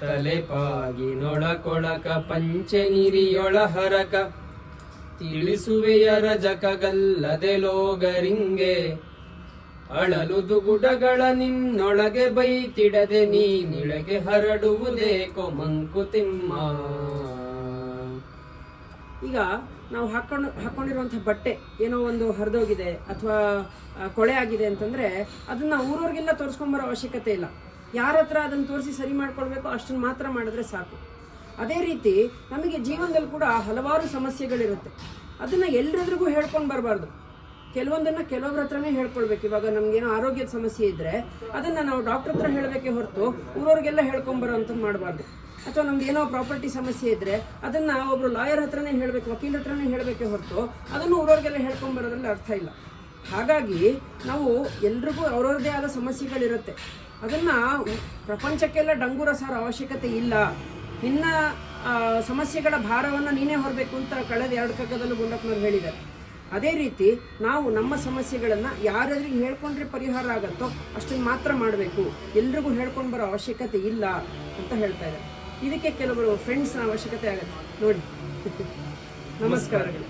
ತಲೆಪಾಗಿ ನೊಳಕೊಳಕ ಪಂಚೆ ನಿರಿಯೊಳ ಹರಕ. ತಿಳಿಸುವೆಯ ರಜಕಗಲ್ಲದೆ ಲೋಗರಿಂಗೆ. ಅಳಲುದು ಗುಡಗಳ ನಿನ್ನೊಳಗೆ ಬೈತಿಡದೆ ನೀನಿಳಗೆ ಹರಡುವುದೇಕೋ ಮಂಕುತಿಮ್ಮ ಈಗ ನಾವು ಹಾಕೊಂಡು, ಹಾಕೊಂಡಿರುವಂಥ ಬಟ್ಟೆ ಏನೋ ಒಂದು ಹರಿದೋಗಿದೆ ಅಥವಾ ಕೊಳೆ ಆಗಿದೆ ಅಂತಂದ್ರೆ ಅದನ್ನ ಊರವ್ರಿಗೆಲ್ಲ ತೋರಿಸ್ಕೊಂಬರೋ ಅವಶ್ಯಕತೆ ಇಲ್ಲ. ಯಾರ ಹತ್ರ ಅದನ್ನು ತೋರಿಸಿ ಸರಿ ಮಾಡ್ಕೊಳ್ಬೇಕು ಅಷ್ಟನ್ನು ಮಾತ್ರ ಮಾಡಿದ್ರೆ ಸಾಕು. ಅದೇ ರೀತಿ ನಮಗೆ ಜೀವನದಲ್ಲಿ ಕೂಡ ಹಲವಾರು ಸಮಸ್ಯೆಗಳಿರುತ್ತೆ. ಅದನ್ನ ಎಲ್ಲರಿಗೂ ಹೇಳ್ಕೊಂಡು ಬರಬಾರ್ದು. ಕೆಲವೊಂದನ್ನ ಕೆಲವೊಬ್ರ ಹತ್ರನೇ ಹೇಳ್ಕೊಳ್ಬೇಕು. ಇವಾಗ ನಮ್ಗೇನೋ ಆರೋಗ್ಯದ ಸಮಸ್ಯೆ ಇದ್ರೆ ಅದನ್ನ ನಾವು ಡಾಕ್ಟರ್ ಹತ್ರ ಹೇಳಬೇಕೆ ಹೊರತು ಊರವ್ರಿಗೆಲ್ಲ ಅಂತ ಮಾಡಬಾರ್ದು. ಅಥವಾ ನಮ್ಗೆ ಏನೋ ಪ್ರಾಪರ್ಟಿ ಸಮಸ್ಯೆ ಇದ್ರೆ ಅದನ್ನ ಒಬ್ರು ಲಾಯರ್ ಹತ್ರನೇ ಹೇಳ್ಬೇಕು, ವಕೀಲ ಹತ್ರನೇ ಹೇಳಬೇಕೆ ಹೊರತು ಅದನ್ನು ಊರವ್ರಿಗೆಲ್ಲ ಹೇಳ್ಕೊಂಬರೋದ್ರಲ್ಲಿ ಅರ್ಥ ಇಲ್ಲ. ಹಾಗಾಗಿ ನಾವು ಎಲ್ರಿಗೂ ಅವ್ರವ್ರದ್ದೇ ಆದ ಸಮಸ್ಯೆಗಳಿರುತ್ತೆ. ಅದನ್ನು ಪ್ರಪಂಚಕ್ಕೆಲ್ಲ ಡಂಗೂರ ಸಾರ ಅವಶ್ಯಕತೆ ಇಲ್ಲ. ನಿನ್ನ ಸಮಸ್ಯೆಗಳ ಭಾರವನ್ನು ನೀನೇ ಹೊರಬೇಕು ಅಂತ ಕಳೆದ ಎರಡು ಕಗ್ಗದಲ್ಲೂ ಗುಂಡಪ್ಪನವ್ರು ಹೇಳಿದ್ದಾರೆ. ಅದೇ ರೀತಿ ನಾವು ನಮ್ಮ ಸಮಸ್ಯೆಗಳನ್ನು ಯಾರಾದ್ರಿಗೆ ಹೇಳ್ಕೊಂಡ್ರೆ ಪರಿಹಾರ ಆಗತ್ತೋ ಅಷ್ಟನ್ನು ಮಾತ್ರ ಮಾಡಬೇಕು. ಎಲ್ರಿಗೂ ಹೇಳ್ಕೊಂಡು ಬರೋ ಅವಶ್ಯಕತೆ ಇಲ್ಲ ಅಂತ ಹೇಳ್ತಾ ಇದ್ದಾರೆ. ಇದಕ್ಕೆ ಕೆಲವರು ಫ್ರೆಂಡ್ಸ್ನ ಅವಶ್ಯಕತೆ ಆಗುತ್ತೆ. ನೋಡಿ. ನಮಸ್ಕಾರಗಳು.